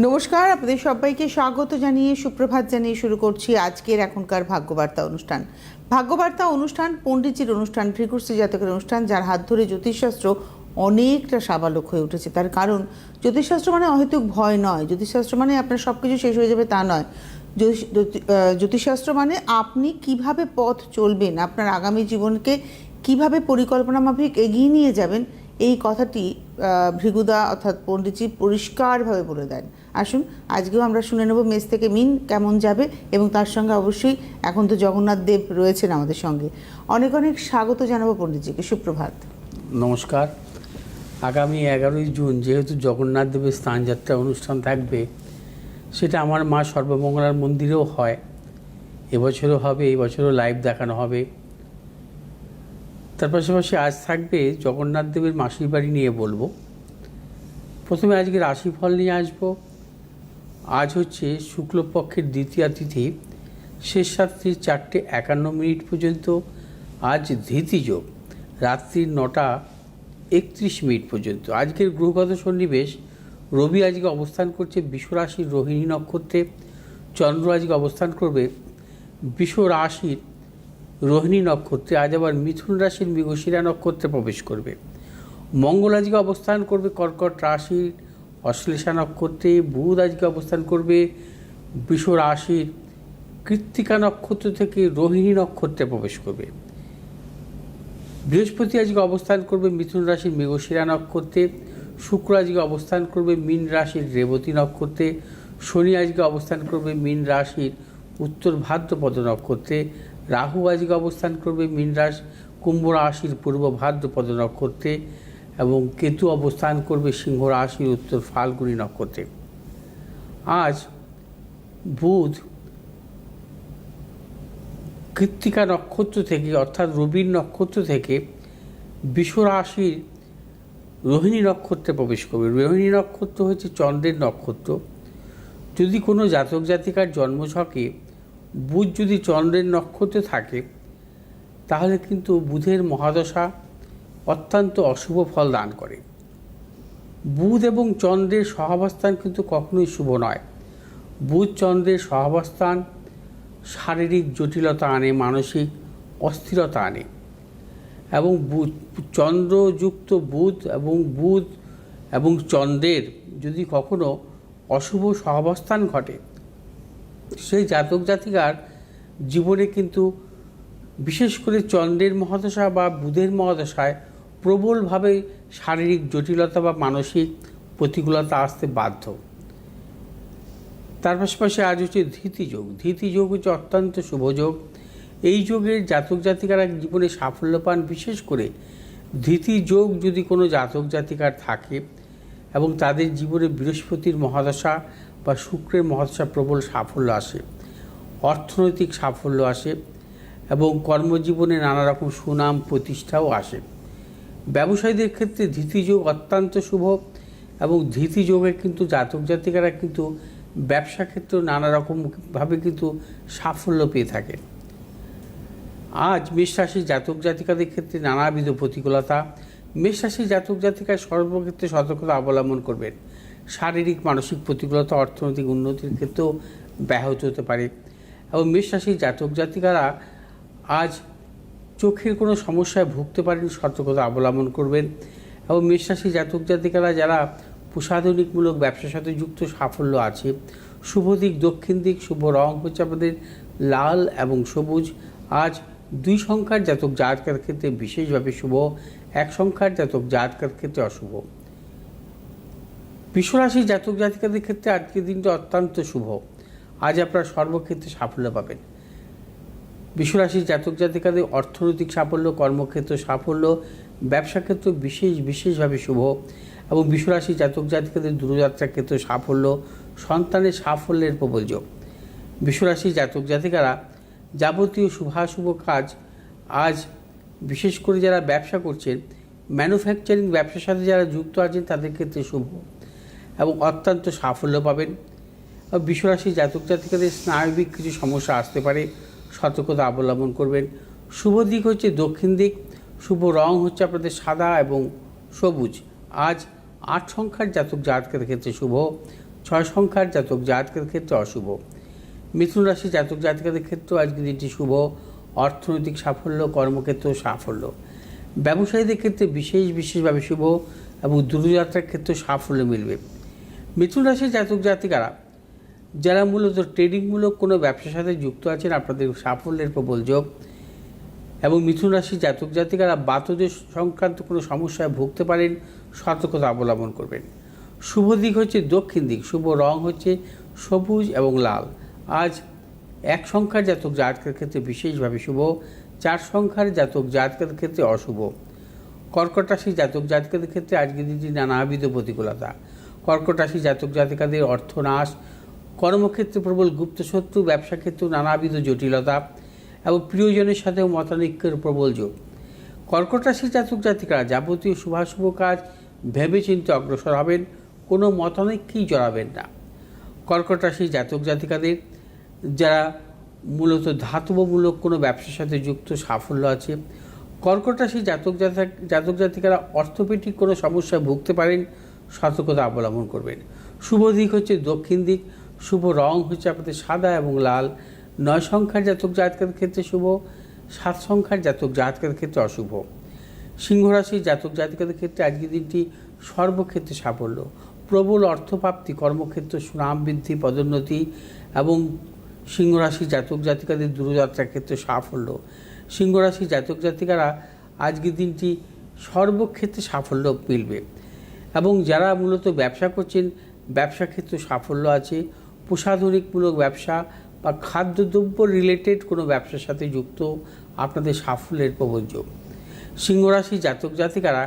নমস্কার, আপনাদের সবাইকে স্বাগত জানিয়ে, সুপ্রভাত জানিয়ে শুরু করছি আজকের এখনকার ভাগ্যবার্তা অনুষ্ঠান। ভাগ্যবার্তা অনুষ্ঠান, পণ্ডিতজির অনুষ্ঠান ভৃগুশ্রী জাতকের অনুষ্ঠান, যার হাত ধরে জ্যোতিষশাস্ত্র অনেকটা সাবালক হয়ে উঠেছে। তার কারণ, জ্যোতিষশাস্ত্র মানে অহেতুক ভয় নয়। জ্যোতিষশাস্ত্র মানে আপনার সব কিছু শেষ হয়ে যাবে তা নয়। জ্যোতিষ- জ্যোতিষশাস্ত্র মানে আপনি কীভাবে পথ চলবেন, আপনার আগামী জীবনকে কীভাবে পরিকল্পনা মাফিক এগিয়ে নিয়ে যাবেন, এই কথাটি ভৃগুদা অর্থাৎ পণ্ডিতজি পরিষ্কারভাবে বলে দেন। আসুন, আজকেও আমরা শুনে নেব মেস থেকে মিন কেমন যাবে এবং তার সঙ্গে অবশ্যই এখন তো জগন্নাথ দেব রয়েছেন আমাদের সঙ্গে। অনেক অনেক স্বাগত জানাব পণ্ডিতজিকে, সুপ্রভাত। নমস্কার। আগামী এগারোই জুন যেহেতু জগন্নাথ দেবের স্নানযাত্রা অনুষ্ঠান থাকবে, সেটা আমার মা সর্বমঙ্গলার মন্দিরেও হয়। এবছরও হবে, এই বছরও লাইভ দেখানো হবে। তার পাশাপাশি আজ থাকবে জগন্নাথ দেবের মাসির বাড়ি নিয়ে বলব। প্রথমে আজকে রাশিফল নিয়ে আসব। আজ হচ্ছে শুক্লপক্ষের দ্বিতীয় তিথি। শেষ রাত্রি চারটে একান্ন মিনিট পর্যন্ত। আজ ধৃতিযোগ রাত্রি নটা একত্রিশ মিনিট পর্যন্ত। আজকের গ্রহগত সন্নিবেশ, রবি আজকে অবস্থান করছে বিশ্বরাশির রোহিণী নক্ষত্রে। চন্দ্র আজকে অবস্থান করবে বিশ্ব রাশির রোহিণী নক্ষত্রে। আজ আবার মিথুন রাশির মৃগশিরা নক্ষত্রে প্রবেশ করবে। মঙ্গল আজকে অবস্থান করবে কর্কট রাশির অশ্লেষা নক্ষত্রে বুধ আজকে অবস্থান করবে বিশ্ব রাশির কৃত্তিকা নক্ষত্র থেকে রোহিণী নক্ষত্রে প্রবেশ করবে। বৃহস্পতি আজকে অবস্থান করবে মিথুন রাশির মৃগশিরা নক্ষত্রে, শুক্র আজকে অবস্থান করবে মীন রাশির রেবতী নক্ষত্রে, শনি আজকে অবস্থান করবে মীন রাশির উত্তর ভাদ্রপদ নক্ষত্রে, রাহু আজকে অবস্থান করবে মীন রাশি কুম্ভ রাশির পূর্ব ভাদ্রপদ নক্ষত্রে এবং কেতু অবস্থান করবে সিংহ রাশির উত্তর ফাল্গুনী নক্ষত্রে। আজ বুধ কৃত্তিকা নক্ষত্র থেকে, অর্থাৎ রবির নক্ষত্র থেকে বিশ্ব রাশির রোহিণী নক্ষত্রে প্রবেশ করবে। রোহিণী নক্ষত্র হচ্ছে চন্দ্রের নক্ষত্র। যদি কোনো জাতক জাতিকার জন্মছকে বুধ যদি চন্দ্রের নক্ষত্রে থাকে, তাহলে কিন্তু বুধের মহাদশা অত্যন্ত অশুভ ফল দান করে। বুধ এবং চন্দ্রের সহাবস্থান কিন্তু কখনোই শুভ নয়। বুধ চন্দ্রের সহাবস্থান শারীরিক জটিলতা আনে, মানসিক অস্থিরতা আনে এবং বুধ, চন্দ্রযুক্ত বুধ এবং বুধ এবং চন্দ্রের যদি কখনো অশুভ সহাবস্থান ঘটে, সেই জাতক জাতিকার জীবনে কিন্তু বিশেষ করে চন্দ্রের মহাদশা বা বুধের মহাদশায় প্রবলভাবে শারীরিক জটিলতা বা মানসিক প্রতিকূলতা আসতে বাধ্য। তার পাশাপাশি আজ হচ্ছে ধৃতিযোগ ধৃতিযোগ হচ্ছে অত্যন্ত শুভ যোগ। এই যোগের জাতক জাতিকারা জীবনে সাফল্য পান, বিশেষ করে ধৃতি যোগ যদি কোনো জাতক জাতিকার থাকে এবং তাদের জীবনে বৃহস্পতির মহাদশা বা শুক্রের মহাদশা প্রবল সাফল্য আসে, অর্থনৈতিক সাফল্য আসে এবং কর্মজীবনে নানা রকম সুনাম প্রতিষ্ঠাও আসে। ব্যবসায়ীদের ক্ষেত্রে ধৃতিযোগ অত্যন্ত শুভ এবং ধৃতিযোগে কিন্তু জাতক জাতিকারা কিন্তু ব্যবসা ক্ষেত্রে নানা রকমভাবে কিন্তু সাফল্য পেয়ে থাকে। আজ মেষ রাশির জাতক জাতিকাদের ক্ষেত্রে নানাবিধ প্রতিকূলতা। মেষ রাশির জাতক জাতিকায় সর্বক্ষেত্রে সতর্কতা অবলম্বন করবেন। শারীরিক, মানসিক প্রতিকূলতা, অর্থনৈতিক উন্নতির ক্ষেত্রেও ব্যাহত হতে পারে। এবং মেষ রাশির জাতক জাতিকারা আজ চোখের কোনো সমস্যায় ভুগতে পারেন সতর্কতা অবলম্বন করবেন। এবং মেষ রাশির জাতক জাতিকারা যারা প্রসাধনিকমূলক ব্যবসার সাথে যুক্ত সাফল্য আছে, শুভ দিক, দক্ষিণ দিক, শুভ রং হচ্ছে আমাদের লাল এবং সবুজ। আজ দুই সংখ্যার জাতক জাতকার ক্ষেত্রে বিশেষভাবে শুভ, এক সংখ্যার জাতক জাতকার ক্ষেত্রে অশুভ। বিশ্বরাশির জাতক জাতিকাদের ক্ষেত্রে আজকের দিনটা অত্যন্ত শুভ। আজ আপনারা সর্বক্ষেত্রে সাফল্য পাবেন। বিশ্বরাশির জাতক জাতিকাদের অর্থনৈতিক সাফল্য, কর্মক্ষেত্র সাফল্য, ব্যবসা ক্ষেত্র বিশেষ বিশেষভাবে শুভ এবং বিশ্বরাশি জাতক জাতিকাদের দূরযাত্রার ক্ষেত্রে সাফল্য, সন্তানের সাফল্যের প্রবল যোগ বিশ্বরাশির জাতক জাতিকারা যাবতীয় শুভাশুভ কাজ আজ বিশেষ করে যারা ব্যবসা করছেন, ম্যানুফ্যাকচারিং ব্যবসার সাথে যারা যুক্ত আছেন, তাদের ক্ষেত্রে শুভ এবং অত্যন্ত সাফল্য পাবেন। বিশ্বরাশি জাতক জাতিকাদের স্নায়বিক কিছু সমস্যা আসতে পারে। সতর্কতা অবলম্বন করবেন। শুভ দিক হচ্ছে দক্ষিণ দিক। শুভ রং হচ্ছে আপনাদের সাদা এবং সবুজ। আজ আট সংখ্যার জাতক জাতকের ক্ষেত্রে শুভ, ছয় সংখ্যার জাতক জাতকের ক্ষেত্রে অশুভ। মিথুন রাশি জাতক জাতিকাদের ক্ষেত্রেও আজকে দিনটি শুভ। অর্থনৈতিক সাফল্য, কর্মক্ষেত্রেও সাফল্য। ব্যবসায়ীদের ক্ষেত্রে বিশেষ বিশেষভাবে শুভ এবং দূরযাত্রার ক্ষেত্রে সাফল্য মিলবে। মিথুন রাশির জাতক জাতিকারা যারা মূলত ট্রেডিংমূলক কোনো ব্যবসার সাথে যুক্ত আছেন, আপনাদের সাফল্যের প্রবল যোগ এবং মিথুন রাশি জাতক জাতিকারা বাতদের সংক্রান্ত কোনো সমস্যায় ভুগতে পারেন, সতর্কতা অবলম্বন করবেন। শুভ দিক হচ্ছে দক্ষিণ দিক, শুভ রং হচ্ছে সবুজ এবং লাল। আজ এক সংখ্যার জাতক জাতকের ক্ষেত্রে বিশেষভাবে শুভ, চার সংখ্যার জাতক জাতকের ক্ষেত্রে অশুভ। কর্কট রাশি জাতক জাতিকাদের ক্ষেত্রে আজকের দিনটি নানাবিধ প্রতিকূলতা। কর্কট রাশি জাতক জাতিকাদের অর্থনাশ কর্মক্ষেত্রে প্রবল গুপ্তশত্রু ব্যবসা ক্ষেত্রে নানাবিধ জটিলতা এবং প্রিয়জনের সাথেও মতানৈক্যের প্রবল যোগ। কর্কট রাশি জাতক জাতিকারা যাবতীয় শুভাশুভ কাজ ভেবেচিন্তে অগ্রসর হবেন, কোনো মতানৈক্যেই জড়াবেন না। কর্কট রাশি জাতক জাতিকাদের যারা মূলত ধাতবমূলক কোনো ব্যবসার সাথে যুক্ত, সাফল্য আছে, কর্কট রাশি জাতক জাতক জাতক জাতিকারা অর্থোপেডিক কোনো সমস্যায় ভুগতে পারেন, সতর্কতা অবলম্বন করবেন। শুভ দিক হচ্ছে দক্ষিণ দিক শুভ রং হচ্ছে আপনাদের সাদা এবং লাল। নয় সংখ্যার জাতক জাতকের ক্ষেত্রে শুভ, সাত সংখ্যার জাতক জাতকের ক্ষেত্রে অশুভ। সিংহ রাশির জাতক জাতিকাদের ক্ষেত্রে আজকের দিনটি সর্বক্ষেত্রে সাফল্য। প্রবল অর্থপ্রাপ্তি, কর্মক্ষেত্র, সুনাম বৃদ্ধি, পদোন্নতি এবং সিংহ রাশির জাতক জাতিকাদের দূরযাত্রার ক্ষেত্রে সাফল্য। সিংহ রাশির জাতক জাতিকারা আজকের দিনটি সর্বক্ষেত্রে সাফল্য মিলবে। এবং যারা মূলত ব্যবসা করছেন ব্যবসা ক্ষেত্রে সাফল্য আছে। প্রসাধনিকমূলক ব্যবসা বা খাদ্যদ্রব্য রিলেটেড কোনো ব্যবসার সাথে যুক্ত আপনাদের সাফল্যের প্রবল যোগ। সিংহরাশি জাতক জাতিকারা,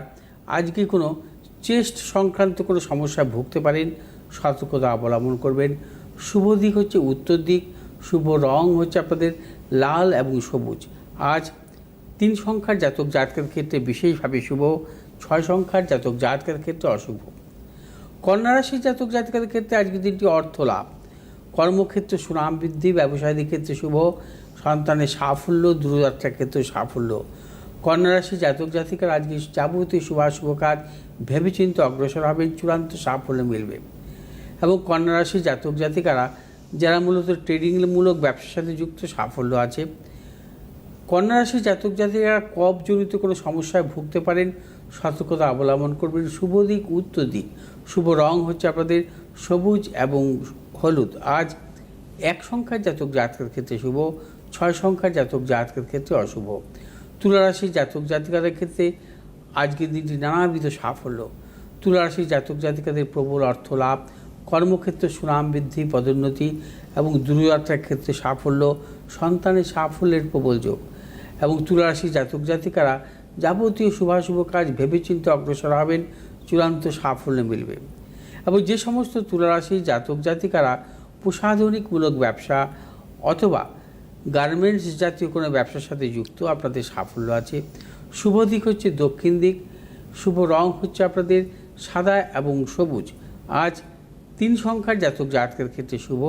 আজকে কোনো চেস্ট সংক্রান্ত কোনো সমস্যায় ভুগতে পারেন, সতর্কতা অবলম্বন করবেন। শুভ দিক হচ্ছে উত্তর দিক, শুভ রং হচ্ছে আপনাদের লাল এবং সবুজ। আজ তিন সংখ্যার জাতক জাতকের ক্ষেত্রে বিশেষভাবে শুভ, ছয় সংখ্যার জাতক জাতকের ক্ষেত্রে অশুভ। কন্যা রাশির জাতক জাতিকাদের ক্ষেত্রে আজকের দিনটি অর্থ লাভ কর্মক্ষেত্রে সুনাম বৃদ্ধি ব্যবসায়ীদের ক্ষেত্রে শুভ, সন্তানের সাফল্য, দূরযাত্রার ক্ষেত্রে সাফল্য। কন্যা রাশি জাতক জাতিকার আজকে যাবতীয় শুভাশুভ কাজ ভেবেচিন্তে অগ্রসর হবেন চূড়ান্ত সাফল্য মিলবে। এবং কন্যা রাশি জাতক জাতিকারা, যারা মূলত ট্রেডিংমূলক ব্যবসার সাথে যুক্ত, সাফল্য আছে। কন্যা রাশি জাতক জাতিকারা কফ জনিত কোনো সমস্যায় ভুগতে পারেন, সতর্কতা অবলম্বন করবেন, শুভ দিক, উত্তর দিক। শুভ রং হচ্ছে আপনাদের সবুজ এবং হলুদ। আজ এক সংখ্যার জাতক জাতকের ক্ষেত্রে শুভ, ছয় সংখ্যার জাতক জাতকের ক্ষেত্রে অশুভ। তুলা রাশির জাতক জাতিকাদের ক্ষেত্রে আজকের দিনটি নানাবিধ সাফল্য। তুলা রাশির জাতক জাতিকাদের প্রবল অর্থ লাভ, কর্মক্ষেত্রে সুনাম বৃদ্ধি, পদোন্নতি এবং দূরযাত্রার ক্ষেত্রে সাফল্য, সন্তানের সাফল্যের প্রবল যোগ। এবং তুলারাশি জাতক জাতিকারা যাবতীয় শুভাশুভ কাজ ভেবেচিন্তে অগ্রসর হবেন, চূড়ান্ত সাফল্য মিলবে। এবং যে সমস্ত তুলারাশি জাতক জাতিকারা প্রসাধনিকমূলক ব্যবসা অথবা গার্মেন্টস জাতীয় কোনো ব্যবসার সাথে যুক্ত, আপনাদের সাফল্য আছে। শুভ দিক হচ্ছে দক্ষিণ দিক, শুভ রং হচ্ছে আপনাদের সাদা এবং সবুজ। আজ তিন সংখ্যার জাতক জাতকের ক্ষেত্রে শুভ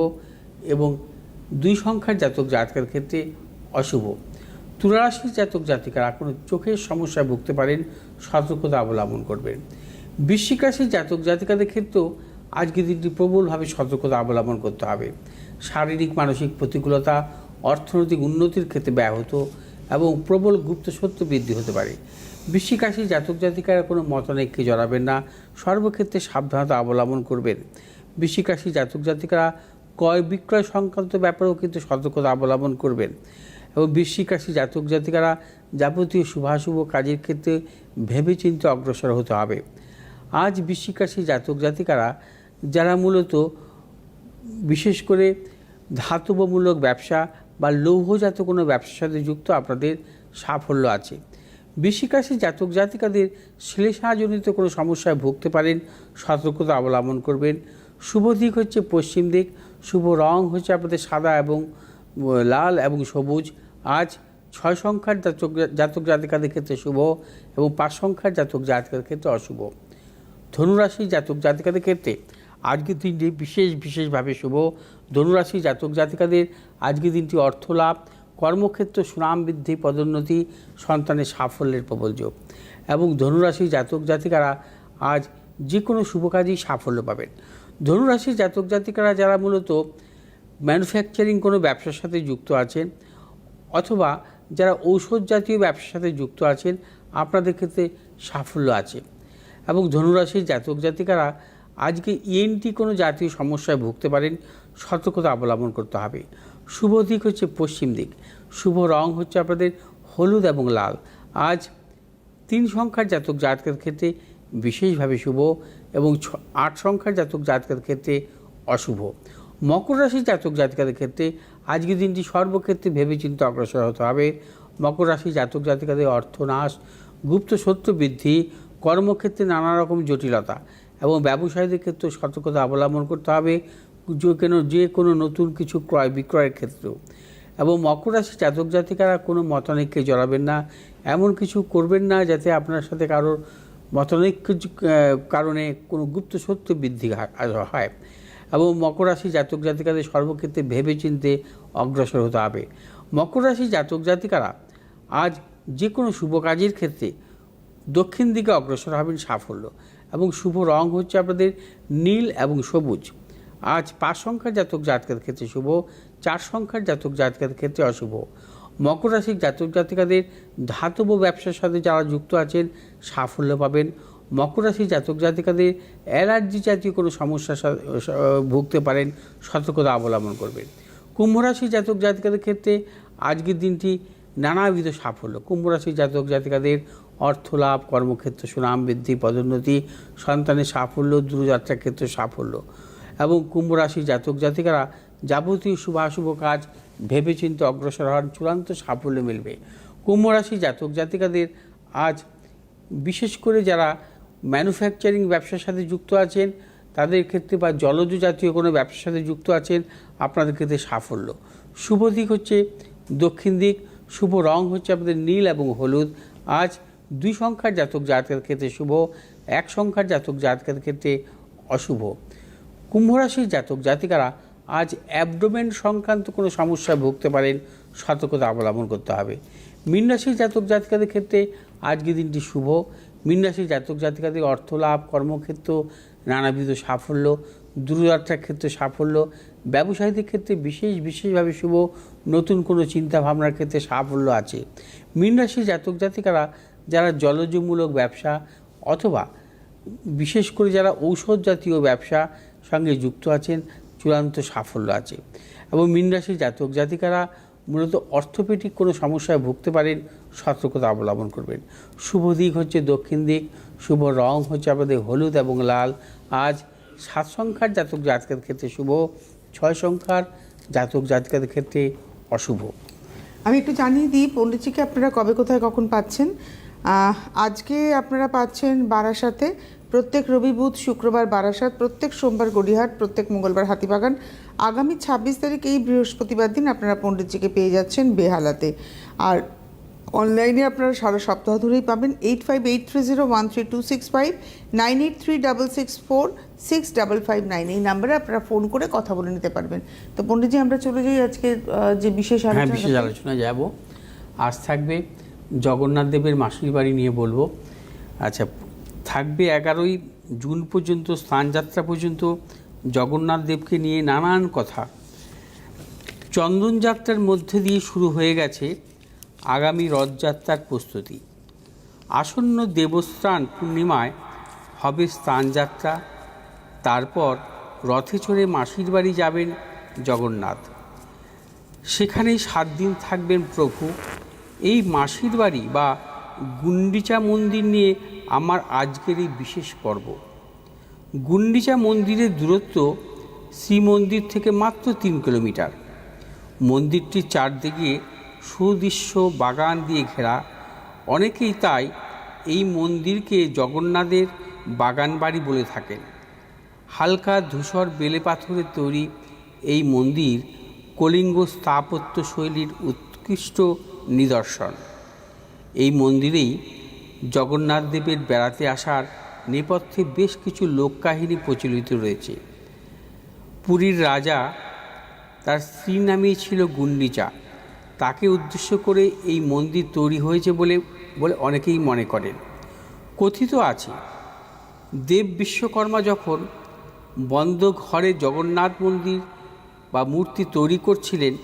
এবং দুই সংখ্যার জাতক জাতকের ক্ষেত্রে অশুভ। তুলারাশির জাতক জাতিকারা কোনো চোখের সমস্যায় ভুগতে পারেন, সতর্কতা অবলম্বন করবেন। বৃশ্চিক রাশির জাতক জাতিকাদের ক্ষেত্রেও আজকের দিনটি প্রবলভাবে সতর্কতা অবলম্বন করতে হবে। শারীরিক, মানসিক প্রতিকূলতা, অর্থনৈতিক উন্নতির ক্ষেত্রে ব্যাহত এবং প্রবল গুপ্ত সত্য বৃদ্ধি হতে পারে। বৃশ্চিক রাশির জাতক জাতিকারা কোনো মতানৈক্যে জড়াবেন না, সর্বক্ষেত্রে সাবধানতা অবলম্বন করবেন। বৃশ্চিক রাশির জাতক জাতিকারা ক্রয় বিক্রয় সংক্রান্ত ব্যাপারেও কিন্তু সতর্কতা অবলম্বন করবেন এবং বৃশ্চিক রাশি জাতক জাতিকারা যাবতীয় শুভাশুভ কাজের ক্ষেত্রে ভেবেচিন্তে অগ্রসর হতে হবে। আজ বৃশ্চিক জাতক জাতিকারা, যারা মূলত বিশেষ করে ধাতবমূলক ব্যবসা বা লৌহজাত কোনো ব্যবসার সাথে যুক্ত আপনাদের সাফল্য আছে। বৃশ্চিক জাতক জাতিকাদের শ্লেষাজনিত কোনো সমস্যায় ভুগতে পারেন, সতর্কতা অবলম্বন করবেন। শুভ দিক হচ্ছে পশ্চিম দিক, শুভ রং হচ্ছে আপনাদের সাদা এবং লাল এবং সবুজ। আজ ছয় সংখ্যার জাতক জাতক জাতিকাদের ক্ষেত্রে শুভ এবং পাঁচ সংখ্যার জাতক জাতিকার ক্ষেত্রে অশুভ। ধনুরাশি জাতক জাতিকাদের ক্ষেত্রে আজকের দিনটি বিশেষ বিশেষভাবে শুভ। ধনুরাশি জাতক জাতিকাদের আজকের দিনটি অর্থ লাভ কর্মক্ষেত্র সুনাম বৃদ্ধি, পদোন্নতি, সন্তানের সাফল্যের প্রবল যোগ। এবং ধনুরাশি জাতক জাতিকারা আজ যে কোনো শুভ কাজেই সাফল্য পাবেন। ধনুরাশির জাতক জাতিকারা যারা মূলত ম্যানুফ্যাকচারিং কোনো ব্যবসার সাথে যুক্ত আছেন অথবা যারা ঔষধ জাতীয় ব্যবসার সাথে যুক্ত আছেন, আপনাদের ক্ষেত্রে সাফল্য আছে। এবং ধনুরাশির জাতক জাতিকারা আজকে ইএনটি কোনো জাতীয় সমস্যায় ভুগতে পারেন, সতর্কতা অবলম্বন করতে হবে। শুভ দিক হচ্ছে পশ্চিম দিক। শুভ রং হচ্ছে আপনাদের হলুদ এবং লাল। আজ তিন সংখ্যার জাতক জাতকের ক্ষেত্রে বিশেষভাবে শুভ এবং আট সংখ্যার জাতক জাতকের ক্ষেত্রে অশুভ। মকর রাশির জাতক জাতিকাদের ক্ষেত্রে আজকের দিনটি সর্বক্ষেত্রে ভেবেচিন্তে অগ্রসর হতে হবে। মকর রাশির জাতক জাতিকাদের অর্থনাশ, গুপ্ত সত্য বৃদ্ধি কর্মক্ষেত্রে নানা রকম জটিলতা এবং ব্যবসায়ীদের ক্ষেত্রে সতর্কতা অবলম্বন করতে হবে, যে কেন, যে কোনো নতুন কিছু ক্রয় বিক্রয়ের ক্ষেত্রেও। এবং মকর রাশি জাতক জাতিকারা কোনো মতানৈক্যে জড়াবেন না, এমন কিছু করবেন না যাতে আপনার সাথে কারোর মতানৈক্য কারণে কোনো গুপ্ত সত্য বৃদ্ধি হয়। এবং মকর রাশি জাতক জাতিকাদের সর্বক্ষেত্রে ভেবে চিনতে অগ্রসর হতে হবে। মকর রাশি জাতক জাতিকারা আজ যে কোনো শুভ কাজের ক্ষেত্রে দক্ষিণ দিকে অগ্রসর হবেন সাফল্য এবং শুভ রং হচ্ছে আপনাদের নীল এবং সবুজ। আজ পাঁচ সংখ্যার জাতক জাতকের ক্ষেত্রে শুভ, চার সংখ্যার জাতক জাতকের ক্ষেত্রে অশুভ। মকর রাশির জাতক জাতিকাদের ধাতব ব্যবসার সাথে যারা যুক্ত আছেন, সাফল্য পাবেন। মকর রাশির জাতক জাতিকাদের অ্যালার্জি জাতীয় কোনো সমস্যার সা- সা- ভুগতে পারেন, সতর্কতা অবলম্বন করবেন। কুম্ভ রাশির জাতক জাতিকাদের ক্ষেত্রে আজকের দিনটি নানাবিধ সাফল্য। কুম্ভ রাশির জাতক জাতিকাদের অর্থ লাভ, কর্মক্ষেত্রে সুনাম বৃদ্ধি, পদোন্নতি, সন্তানের সাফল্য, দূরযাত্রার ক্ষেত্রে সাফল্য এবং কুম্ভ রাশির জাতক জাতিকারা যাবতীয় শুভাশুভ কাজ ভেবেচিন্তে অগ্রসর হওয়ার চূড়ান্ত সাফল্য মিলবে। কুম্ভ রাশির জাতক জাতিকাদের আজ বিশেষ করে যারা ম্যানুফ্যাকচারিং ব্যবসার সাথে যুক্ত আছেন, তাদের ক্ষেত্রে বা জলজ জাতীয় কোনো ব্যবসার সাথে যুক্ত আছেন, আপনাদের ক্ষেত্রে সাফল্য। শুভ দিক হচ্ছে দক্ষিণ দিক, শুভ রং হচ্ছে আপনাদের নীল এবং হলুদ। আজ দুই সংখ্যার জাতক জাতকের ক্ষেত্রে শুভ, এক সংখ্যার জাতক জাতকের ক্ষেত্রে অশুভ। কুম্ভ রাশির জাতক জাতিকারা আজ অ্যাবডোমেন সংক্রান্ত কোনো সমস্যায় ভুগতে পারেন, সতর্কতা অবলম্বন করতে হবে। মীন রাশির জাতক জাতিকাদের ক্ষেত্রে আজকের দিনটি শুভ। মীন রাশির জাতক জাতিকাদের অর্থ লাভ কর্মক্ষেত্র, নানাবিধ সাফল্য, দূরযাত্রার ক্ষেত্রে সাফল্য, ব্যবসায়ীদের ক্ষেত্রে বিশেষ বিশেষভাবে শুভ। নতুন কোনো চিন্তা ভাবনার ক্ষেত্রে সাফল্য আছে। মীন রাশির জাতক জাতিকারা যারা জলজমূলক ব্যবসা অথবা বিশেষ করে যারা ঔষধ জাতীয় ব্যবসা সঙ্গে যুক্ত আছেন, চূড়ান্ত সাফল্য আছে। এবং মীন রাশির জাতক জাতিকারা মূলত অর্থোপেডিক কোনো সমস্যায় ভুগতে পারেন, সতর্কতা অবলম্বন করবেন। শুভ দিক হচ্ছে দক্ষিণ দিক, শুভ রং হচ্ছে আমাদের হলুদ এবং লাল। আজ সাত সংখ্যার জাতক জাতকের ক্ষেত্রে শুভ, ছয় সংখ্যার জাতক জাতকের ক্ষেত্রে অশুভ। আমি একটু জানিয়ে দিই, পণ্ডিতজিকে আপনারা কবে কোথায় কখন পাচ্ছেন? আজকে আপনারা পাচ্ছেন বারাসাতে প্রত্যেক রবি বুধ শুক্রবার বারাসাত প্রত্যেক সোমবার গড়িহাট প্রত্যেক মঙ্গলবার হাতিবাগান। আগামী ছাব্বিশ তারিখ এই বৃহস্পতিবার দিন আপনারা পণ্ডিতজিকে পেয়ে যাচ্ছেন বেহালাতে। আর অনলাইনে আপনারা সারা সপ্তাহ ধরেই পাবেন eight five eight three zero one three two six five nine eight three double six four six double five nine. এই নাম্বারে আপনারা ফোন করে কথা বলে নিতে পারবেন। তো পণ্ডিতজি আমরা চলে যাই আজকে যে বিশেষ হ্যাঁ আলোচনা বিশেষ আলোচনা যাব। আজ থাকবে জগন্নাথ দেবের মাসির বাড়ি নিয়ে বলব। আচ্ছা থাকবে এগারোই জুন পর্যন্ত, স্থানযাত্রা পর্যন্ত জগন্নাথ দেবকে নিয়ে নানান কথা। চন্দনযাত্রার মধ্যে দিয়ে শুরু হয়ে গেছে আগামী রথযাত্রার প্রস্তুতি। আসন্ন দেবস্থান পূর্ণিমায় হবে স্থানযাত্রা, তারপর রথে চড়ে মাসির বাড়ি যাবেন জগন্নাথ। সেখানেই সাত দিন থাকবেন প্রভু। এই মাসির বাড়ি বা গুন্ডিচা মন্দির নিয়ে আমার আজকের এই বিশেষ পর্ব। গুন্ডিচা মন্দিরের দূরত্ব শ্রীমন্দির থেকে মাত্র তিন কিলোমিটার। মন্দিরটির চারদিকে সুদৃশ্য বাগান দিয়ে ঘেরা। অনেকেই তাই এই মন্দিরকে জগন্নাথের বাগান বাড়ি বলে থাকেন। হালকা ধূসর বেলে পাথরের তৈরি এই মন্দির কলিঙ্গ স্থাপত্য শৈলীর উৎকৃষ্ট নিদর্শন। এই মন্দিরেই জগন্নাথ দেবের বেড়াতে আসার নেপথ্যে বেশ কিছু লোককাহিনী প্রচলিত রয়েছে। পুরীর রাজা তার স্ত্রী নামেই ছিল গুন্ডিচা। তাকে উদ্দেশ্য করে এই মন্দির তৈরি হয়েছে বলে বলে অনেকেই মনে করেন। কথিত আছে, দেব বিশ্বকর্মা যখন বন্ধ ঘরে জগন্নাথ মন্দির বা মূর্তি তৈরি করছিলেন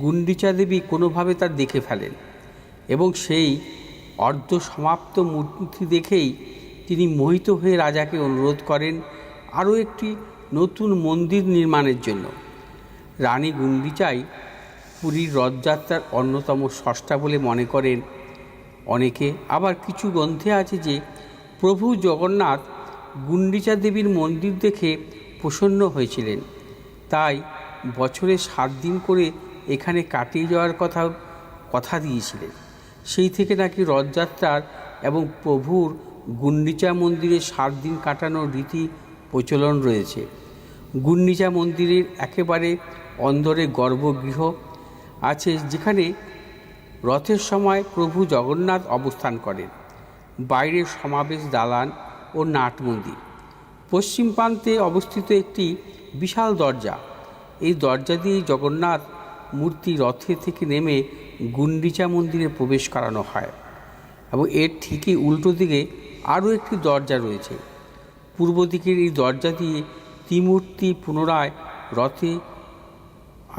গুন্ডিচা দেবী কোনোভাবে তার দেখে ফেলেন এবং সেই অর্ধ সমাপ্ত মূর্তি দেখেই তিনি মোহিত হয়ে রাজাকে অনুরোধ করেন আরও একটি নতুন মন্দির নির্মাণের জন্য। রানী গুন্ডিচাই পুরীর রথযাত্রার অন্যতম স্রষ্টা বলে মনে করেন। অনেকে আবার কিছু গ্রন্থে আছে যে প্রভু জগন্নাথ গুন্ডিচা দেবীর মন্দির দেখে প্রসন্ন হয়েছিলেন। তাই বছরে সাত দিন করে এখানে কাটিয়ে যাওয়ার কথা কথা দিয়েছিলেন। সেই থেকে নাকি রথযাত্রার এবং প্রভুর গুন্ডিচা মন্দিরে সাত দিন কাটানোর রীতি প্রচলন রয়েছে। গুন্ডিচা মন্দিরের একেবারে অন্দরে গর্ভগৃহ আছে, যেখানে রথের সময় প্রভু জগন্নাথ অবস্থান করেন। বাইরে সমাবেশ দালান ও নাট মন্দির। পশ্চিম প্রান্তে অবস্থিত একটি বিশাল দরজা। এই দরজা দিয়ে জগন্নাথ মূর্তি রথে থেকে নেমে গুন্ডিচা মন্দিরে প্রবেশ করানো হয় এবং এর ঠিকই উল্টো দিকে আরও একটি দরজা রয়েছে। পূর্ব দিকের এই দরজা দিয়ে ত্রিমূর্তি পুনরায় রথে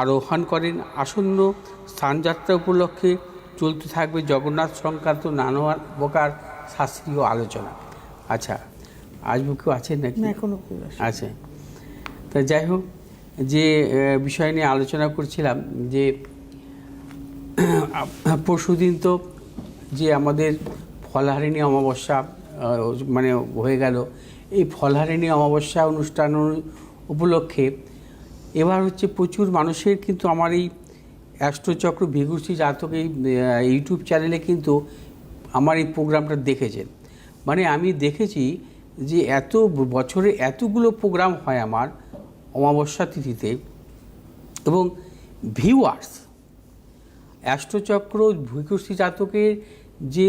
আরোহণ করেন। আসন্ন স্থানযাত্রা উপলক্ষে চলতে থাকবে জগন্নাথ সংক্রান্ত নানা প্রকার শাস্ত্রীয় আলোচনা। আচ্ছা আজ কেউ আছেন নাকি? না এখনও কেউ আসেনি। আচ্ছা তা যাই হোক যে বিষয় নিয়ে আলোচনা করছিলাম যে পরশুদিন তো যে আমাদের ফলহারিণী অমাবস্যা মানে হয়ে গেল, এই ফলহারিণী অমাবস্যা অনুষ্ঠান উপলক্ষে এবার হচ্ছে প্রচুর মানুষের কিন্তু আমার এই অ্যাস্ট্রোচক্র ভিগুশ্রী জাতক এই ইউটিউব চ্যানেলে কিন্তু আমার এই প্রোগ্রামটা দেখেছেন। মানে আমি দেখেছি যে এত বছরে এতগুলো প্রোগ্রাম হয় আমার অমাবস্যা তিথিতে এবং ভিউয়ার্স, অ্যাস্ট্রোচক্র ভূকুষ্ঠী জাতকের যে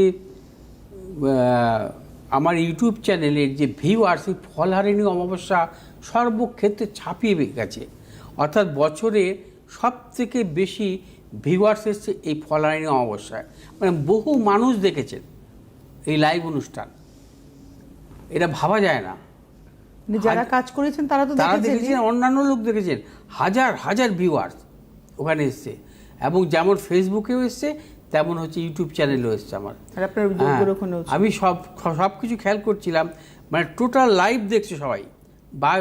আমার ইউটিউব চ্যানেলের যে ভিউয়ার্স, এই ফলহারিণী অমাবস্যা সর্বক্ষেত্রে ছাপিয়ে গেছে। অর্থাৎ বছরে সব থেকে বেশি ভিউয়ার্স এসছে এই ফলহারিণী অমাবস্যায়। মানে বহু মানুষ দেখেছেন এই লাইভ অনুষ্ঠান। এটা ভাবা যায় না। যারা কাজ করেছেন তারা তো তারা দেখেছেন অন্যান্য লোক দেখেছেন। হাজার হাজার ভিউয়ার্স ওখানে এসছে। এবং যেমন ফেসবুকেও এসছে তেমন হচ্ছে ইউটিউব চ্যানেলও এসছে আমার। আপনার হ্যাঁ। আমি সব সব কিছু খেয়াল করছিলাম। মানে টোটাল লাইভ দেখছে সবাই। বা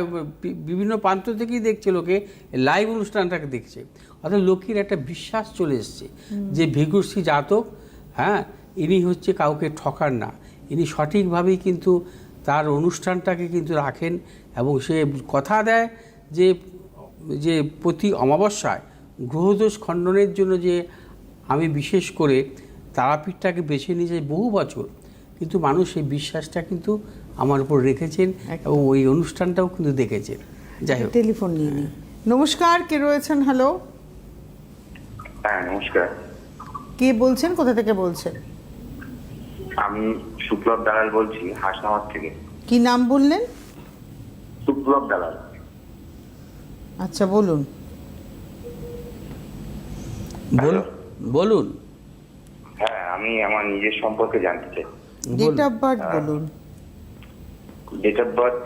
বিভিন্ন প্রান্ত থেকেই দেখছে লোকে লাইভ অনুষ্ঠানটাকে দেখছে। অর্থাৎ লোকের একটা বিশ্বাস চলে এসছে যে ভিগুশ্রী জাতক হ্যাঁ ইনি হচ্ছে কাউকে ঠকার না। ইনি সঠিকভাবেই কিন্তু তার অনুষ্ঠানটাকে কিন্তু রাখেন এবং সে কথা দেয় যে যে প্রতি অমাবস্যায় গ্রহদোষ খণ্ডনের জন্য যে আমি বিশেষ করে তারাপীঠটাকে বেছে নিয়ে যাই বহু বছর কিন্তু মানুষ এই বিশ্বাসটা কিন্তু আমার উপর রেখেছেন এবং ওই অনুষ্ঠানটাও কিন্তু দেখেছেন। যাই হোক। টেলিফোন নিয়ে নিই। নমস্কার কে রয়েছেন? হ্যালো হ্যাঁ নমস্কার। কে বলছেন? কোথা থেকে বলছেন? আমি সুপ্লব দালাল বলছি হাসনাবাদ থেকে। কি নাম বললেন? সুপ্লব দালাল। আচ্ছা বলুন। বলুন বলুন। হ্যাঁ আমি আমার নিজের সম্পর্কে জানতে চাই। ডেট অফ বার্থ বলুন। ডেট অফ বার্থ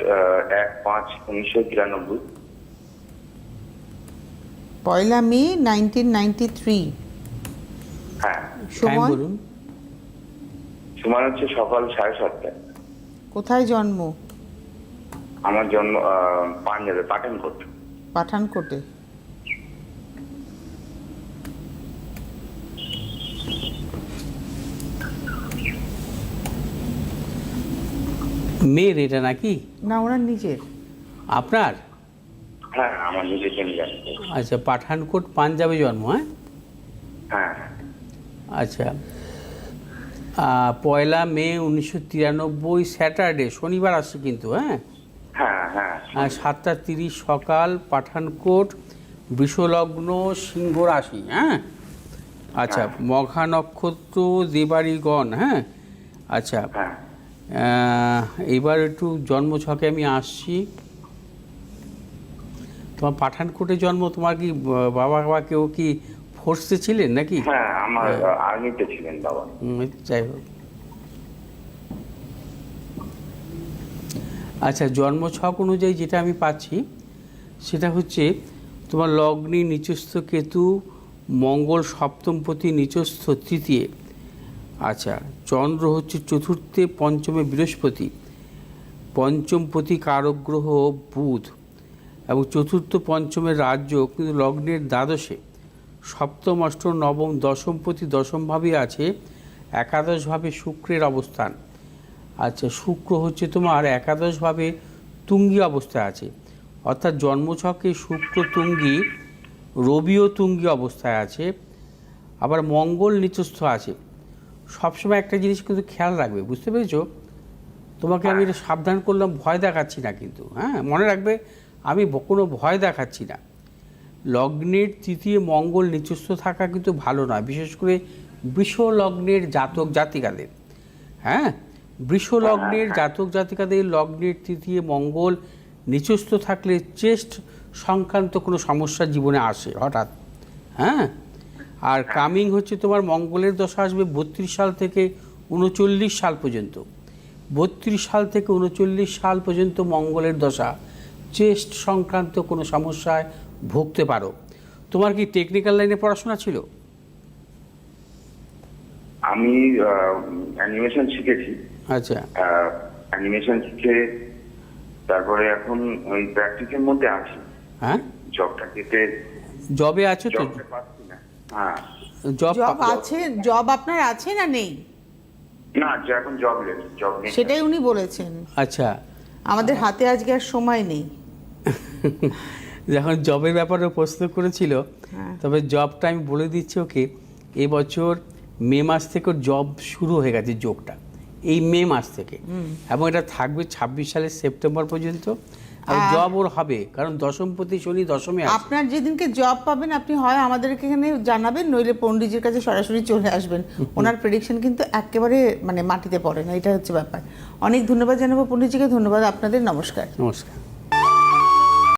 এক পাঁচ উনিশশো তিরানব্বই। পয়লা মে নাইনটিন নাইনটি থ্রি। হ্যাঁ। সময় বলুন। সময় হচ্ছে সকাল সাড়ে সাতটায়। কোথায় জন্ম? আমার জন্ম আহ, পাঞ্জাবে পাঠানকোট। পাঠানকোটে। মেয়ের এটা নাকি? না ওনার নিজের। আপনার? হ্যাঁ আমার নিজের আচ্ছা পাঠানকোট পাঞ্জাবে জন্ম হ্যাঁ? হ্যাঁ। আচ্ছা পয়লা মে উনিশশো তিরানব্বই স্যাটারডে শনিবার আসছে কিন্তু হ্যাঁ? হ্যাঁ হ্যাঁ সাতটা তিরিশ সকাল পাঠানকোট বৃষলগ্ন সিংহ রাশি হ্যাঁ? আচ্ছা হ্যাঁ। মঘা নক্ষত্র দেবাড়িগণ হ্যাঁ? আচ্ছা হ্যাঁ। এবার একটু জন্মছকে আমি আসছি। তোমার পাঠানকোটে জন্ম তোমার কি বাবা বা কেউ কি ফোর্সে ছিলেন নাকি? হ্যাঁ আমার আর্মিতে ছিলেন বাবা। যাই হোক। আচ্ছা জন্মছক অনুযায়ী যেটা আমি পাচ্ছি সেটা হচ্ছে তোমার লগ্নি নিচস্থ কেতু মঙ্গল সপ্তমপতি নিচস্থ তৃতীয়। আচ্ছা চন্দ্র হচ্ছে চতুর্থে পঞ্চমে বৃহস্পতি। পঞ্চমপতি কারক গ্রহ বুধ এবং চতুর্থ পঞ্চমের রাজ্য কিন্তু লগ্নের দ্বাদশে। সপ্তম, অষ্টম, নবম, দশম প্রতি দশমভাবে আছে একাদশভাবে শুক্রের অবস্থান। আচ্ছা শুক্র হচ্ছে তোমার একাদশভাবে তুঙ্গি অবস্থায় আছে। অর্থাৎ জন্মছকে শুক্র তুঙ্গি, রবিও তুঙ্গি অবস্থায় আছে, আবার মঙ্গল নিচস্থ আছে। সবসময় একটা জিনিস কিন্তু খেয়াল রাখবে, বুঝতে পেরেছ? তোমাকে আমি এটা সাবধান করলাম, ভয় দেখাচ্ছি না কিন্তু হ্যাঁ? মনে রাখবে, আমি কোনো ভয় দেখাচ্ছি না। লগ্নের তৃতীয় মঙ্গল নিচস্থ থাকা কিন্তু ভালো নয় বিশেষ করে বৃষ লগ্নের জাতক জাতিকাদের। হ্যাঁ? বৃষ লগ্নের জাতক জাতিকাদের লগ্নের তৃতীয় মঙ্গল নিচস্থ থাকলে চেস্ট সংক্রান্ত কোনো সমস্যা জীবনে আসে হঠাৎ। হ্যাঁ? আর কামিং হচ্ছে তোমার মঙ্গলের দশা আসবে বত্রিশ সাল থেকে উনচল্লিশ সাল পর্যন্ত। বত্রিশ সাল থেকে উনচল্লিশ সাল পর্যন্ত মঙ্গলের দশা। চেস্ট সংক্রান্ত কোনো সমস্যায় ভুগতে পারো। তোমার কি টেকনিক্যাল লাইনে পড়াশোনা ছিল? আমি অ্যানিমেশন শিখেছি। আচ্ছা। অ্যানিমেশন শিখে তারপরে এখন ওই প্র্যাকটিসের মধ্যে আছি। হ্যাঁ? জবটা পেতে জবে আছো তো? হ্যাঁ। জব জব আছে? জব আপনার আছে না নেই? না যে এখন জব জব নেই। সেটাই উনি বলেছেন। আচ্ছা। আমাদের হাতে আজকে আর সময় নেই। যখন জবের ব্যাপারে প্রশ্ন করেছিল হ্যাঁ। তবে জবটা আমি বলে দিচ্ছি ওকে এবছর মে মাস থেকে জব শুরু হয়ে গেছে যোগটা এই মে মাস থেকে। এবং এটা থাকবে ছাব্বিশ সালের সেপ্টেম্বর পর্যন্ত। আর জব ওর হবে কারণ দশমপতি শনি দশমে আপনার যেদিনকে জব পাবেন আপনি হয় আমাদেরকে এখানে জানাবেন নইলে পণ্ডিতজির কাছে সরাসরি চলে আসবেন। ওনার প্রেডিকশন কিন্তু একেবারে মানে মাটিতে পড়ে না এটা হচ্ছে ব্যাপার। অনেক ধন্যবাদ জানাব পণ্ডিতজিকে ধন্যবাদ আপনাদের নমস্কার। নমস্কার।